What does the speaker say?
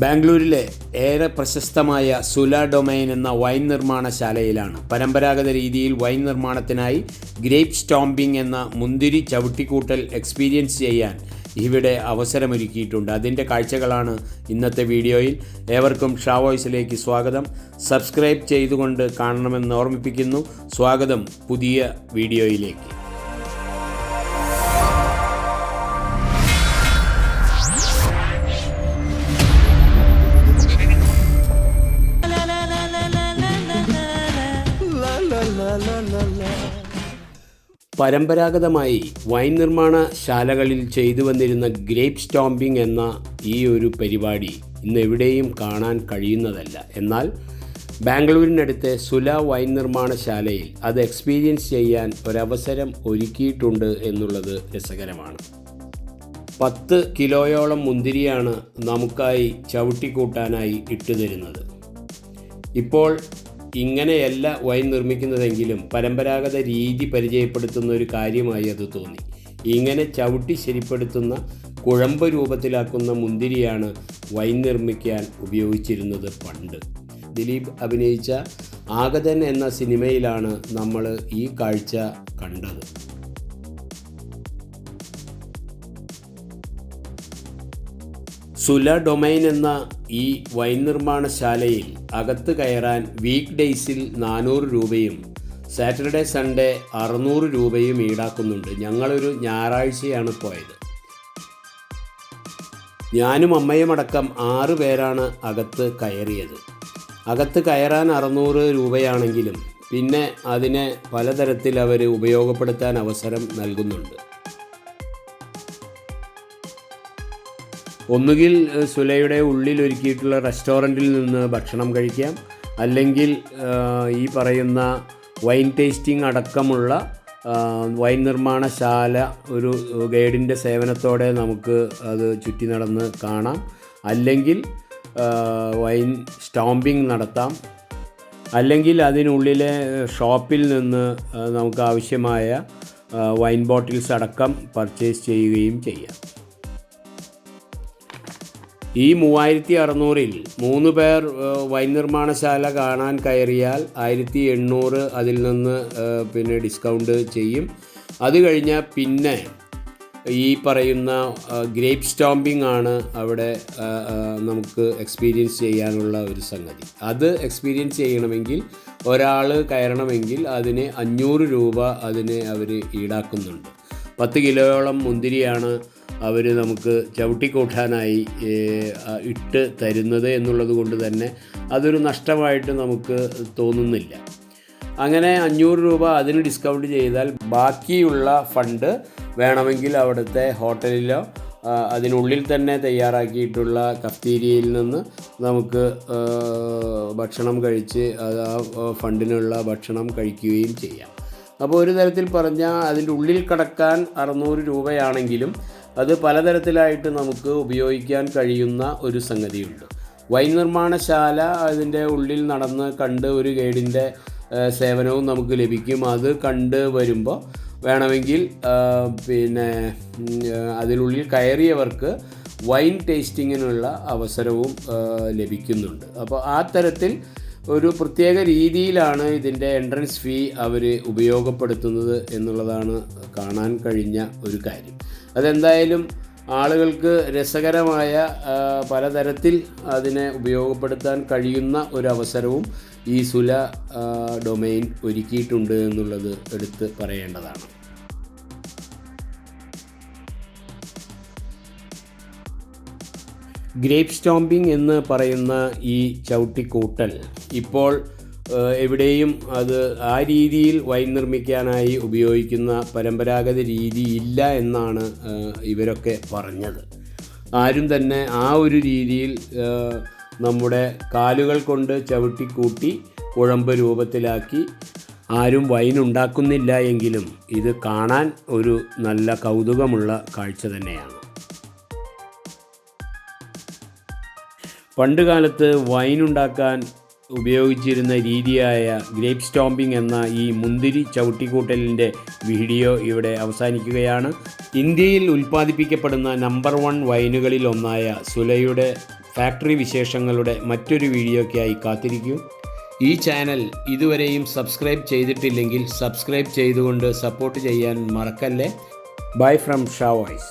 ബാംഗ്ലൂരിലെ ഏറെ പ്രശസ്തമായ സുല ഡൊമൈൻ എന്ന വൈൻ നിർമ്മാണശാലയിലാണ്. പരമ്പരാഗത രീതിയിൽ വൈൻ നിർമ്മാണത്തിനായി ഗ്രേപ്പ് സ്റ്റോമ്പിംഗ് എന്ന മുന്തിരി ചവിട്ടിക്കൂട്ടൽ എക്സ്പീരിയൻസ് ചെയ്യാൻ ഇവിടെ അവസരമൊരുക്കിയിട്ടുണ്ട്. അതിന്റെ കാഴ്ചകളാണ് ഇന്നത്തെ വീഡിയോയിൽ. ഏവർക്കും ഷാവോയ്സിലേക്ക് സ്വാഗതം. സബ്സ്ക്രൈബ് ചെയ്തുകൊണ്ട് കാണണമെന്ന് ഓർമ്മിപ്പിക്കുന്നു. സ്വാഗതം പുതിയ വീഡിയോയിലേക്ക്. പരമ്പരാഗതമായി വൈൻ നിർമ്മാണ ശാലകളിൽ ചെയ്തു വന്നിരുന്ന ഗ്രേപ്പ് സ്റ്റോമ്പിംഗ് എന്ന ഈ ഒരു പരിപാടി ഇന്ന് എവിടെയും കാണാൻ കഴിയുന്നതല്ല. എന്നാൽ ബാംഗ്ലൂരിനടുത്തെ സുല വൈൻ നിർമ്മാണശാലയിൽ അത് എക്സ്പീരിയൻസ് ചെയ്യാൻ ഒരവസരം ഒരുക്കിയിട്ടുണ്ട് എന്നുള്ളത് രസകരമാണ്. പത്ത് കിലോയോളം മുന്തിരിയാണ് നമുക്കായി ചവിട്ടിക്കൂട്ടാനായി ഇട്ടുതരുന്നത്. ഇപ്പോൾ ഇങ്ങനെയല്ല വൈൻ നിർമ്മിക്കുന്നതെങ്കിലും പരമ്പരാഗത രീതി പരിചയപ്പെടുത്തുന്ന ഒരു കാര്യമായി അത് തോന്നി. ഇങ്ങനെ ചവിട്ടി ശരിപ്പെടുത്തുന്ന കുഴമ്പ് രൂപത്തിലാക്കുന്ന മുന്തിരിയാണ് വൈൻ നിർമ്മിക്കാൻ ഉപയോഗിച്ചിരുന്നത് പണ്ട്. ദിലീപ് അഭിനയിച്ച ആഗതൻ എന്ന സിനിമയിലാണ് നമ്മൾ ഈ കാഴ്ച കണ്ടത്. സുല ഡൊമൈൻ എന്ന ഈ വൈൻ നിർമ്മാണശാലയിൽ അകത്ത് കയറാൻ വീക്ക് ഡേയ്സിൽ നാനൂറ് രൂപയും സാറ്റർഡേ സൺഡേ അറുന്നൂറ് രൂപയും ഈടാക്കുന്നുണ്ട്. ഞങ്ങളൊരു ഞായറാഴ്ചയാണ് പോയത്. ഞാനും അമ്മയും അടക്കം ആറ് പേരാണ് അകത്ത് കയറിയത്. അകത്ത് കയറാൻ അറുന്നൂറ് രൂപയാണെങ്കിലും പിന്നെ അതിനെ പലതരത്തിൽ അവർ ഉപയോഗപ്പെടുത്താൻ അവസരം നൽകുന്നുണ്ട്. ഒന്നുകിൽ സുലയുടെ ഉള്ളിൽ ഒരുക്കിയിട്ടുള്ള റെസ്റ്റോറന്റിൽ നിന്ന് ഭക്ഷണം കഴിക്കാം. അല്ലെങ്കിൽ ഈ പറയുന്ന വൈൻ ടേസ്റ്റിംഗ് അടക്കമുള്ള വൈൻ നിർമ്മാണശാല ഒരു ഗൈഡിന്റെ സേവനത്തോടെ നമുക്ക് അത് ചുറ്റി നടന്ന് കാണാം. അല്ലെങ്കിൽ വൈൻ സ്റ്റോമ്പിംഗ് നടത്താം. അല്ലെങ്കിൽ അതിനുള്ളിലെ ഷോപ്പിൽ നിന്ന് നമുക്ക് ആവശ്യമായ വൈൻ ബോട്ടിൽസ് അടക്കം പർച്ചേസ് ചെയ്യുകയും ചെയ്യാം. ഈ മൂവായിരത്തി അറുന്നൂറിൽ മൂന്ന് പേർ വൈൻ നിർമ്മാണശാല കാണാൻ കയറിയാൽ ആയിരത്തി എണ്ണൂറ് അതിൽ നിന്ന് പിന്നെ ഡിസ്കൗണ്ട് ചെയ്യും. അത് കഴിഞ്ഞാൽ പിന്നെ ഈ പറയുന്ന ഗ്രേപ്പ് സ്റ്റോമ്പിംഗ് ആണ് അവിടെ നമുക്ക് എക്സ്പീരിയൻസ് ചെയ്യാനുള്ള ഒരു സംഗതി. അത് എക്സ്പീരിയൻസ് ചെയ്യണമെങ്കിൽ ഒരാൾ കയറണമെങ്കിൽ അതിന് അഞ്ഞൂറ് രൂപ അതിന് അവർ ഈടാക്കുന്നുണ്ട്. പത്ത് കിലോയോളം മുന്തിരിയാണ് അവർ നമുക്ക് ചവിട്ടിക്കൂട്ടാനായി ഇട്ട് തരുന്നത് എന്നുള്ളത് കൊണ്ട് തന്നെ അതൊരു നഷ്ടമായിട്ട് നമുക്ക് തോന്നുന്നില്ല. അങ്ങനെ അഞ്ഞൂറ് രൂപ അതിന് ഡിസ്കൗണ്ട് ചെയ്താൽ ബാക്കിയുള്ള ഫണ്ട് വേണമെങ്കിൽ അവിടുത്തെ ഹോട്ടലിലോ അതിനുള്ളിൽ തന്നെ തയ്യാറാക്കിയിട്ടുള്ള കഫ്തീരിയയിൽ നിന്ന് നമുക്ക് ഭക്ഷണം കഴിച്ച് ആ ഫണ്ടിനുള്ള ഭക്ഷണം കഴിക്കുകയും ചെയ്യാം. അപ്പോൾ ഒരു തരത്തിൽ പറഞ്ഞാൽ അതിന്റെ ഉള്ളിൽ കടക്കാൻ അറുന്നൂറ് രൂപയാണെങ്കിലും അത് പലതരത്തിലായിട്ട് നമുക്ക് ഉപയോഗിക്കാൻ കഴിയുന്ന ഒരു സംഗതിയുണ്ട്. വൈൻ നിർമ്മാണശാല അതിന്റെ ഉള്ളിൽ നടന്ന് കണ്ട് ഒരു ഗൈഡിന്റെ സേവനവും നമുക്ക് ലഭിക്കും. അത് കണ്ട് വരുമ്പോൾ വേണമെങ്കിൽ പിന്നെ അതിനുള്ളിൽ കയറിയവർക്ക് വൈൻ ടേസ്റ്റിങ്ങിനുള്ള അവസരവും ലഭിക്കുന്നുണ്ട്. അപ്പോൾ ആ തരത്തിൽ ഒരു പ്രത്യേക രീതിയിലാണ് ഇതിന്റെ എൻട്രൻസ് ഫീ അവർ ഉപയോഗപ്പെടുത്തുന്നത് എന്നുള്ളതാണ് കാണാൻ കഴിഞ്ഞ ഒരു കാര്യം. അതെന്തായാലും ആളുകൾക്ക് രസകരമായ പലതരത്തിൽ അതിനെ ഉപയോഗപ്പെടുത്താൻ കഴിയുന്ന ഒരു അവസരവും ഈ സുല ഡൊമൈൻ ഒരുക്കിയിട്ടുണ്ട് എന്നുള്ളത് എടുത്ത് പറയേണ്ടതാണ്. ഗ്രേപ്പ് സ്റ്റോമ്പിംഗ് എന്ന് പറയുന്ന ഈ ചവിട്ടിക്കൂട്ടൽ ഇപ്പോൾ എവിടെയും അത് ആ രീതിയിൽ വൈൻ നിർമ്മിക്കാനായി ഉപയോഗിക്കുന്ന പരമ്പരാഗത രീതി ഇല്ല എന്നാണ് ഇവരൊക്കെ പറഞ്ഞത്. ആരും തന്നെ ആ ഒരു രീതിയിൽ നമ്മുടെ കാലുകൾ കൊണ്ട് ചവിട്ടിക്കൂട്ടി കുഴമ്പ് രൂപത്തിലാക്കി ആരും വൈൻ ഉണ്ടാക്കുന്നില്ല എങ്കിലും ഇത് കാണാൻ ഒരു നല്ല കൗതുകമുള്ള കാഴ്ച തന്നെയാണ്. പണ്ടുകാലത്ത് വൈൻ ഉണ്ടാക്കാൻ ഉപയോഗിച്ചിരുന്ന രീതിയായ ഗ്രേപ്പ് സ്റ്റോമ്പിംഗ് എന്ന ഈ മുന്തിരി ചവിട്ടിക്കൂട്ടലിന്റെ വീഡിയോ ഇവിടെ അവസാനിക്കുകയാണ്. ഇന്ത്യയിൽ ഉൽപ്പാദിപ്പിക്കപ്പെടുന്ന നമ്പർ വൺ വൈനുകളിൽ ഒന്നായ സുലയുടെ ഫാക്ടറി വിശേഷങ്ങളുടെ മറ്റൊരു വീഡിയോയ്ക്കായി കാത്തിരിക്കൂ. ഈ ചാനൽ ഇതുവരെയും സബ്സ്ക്രൈബ് ചെയ്തിട്ടില്ലെങ്കിൽ സബ്സ്ക്രൈബ് ചെയ്തുകൊണ്ട് സപ്പോർട്ട് ചെയ്യാൻ മറക്കല്ലേ. Bye from Shah voice.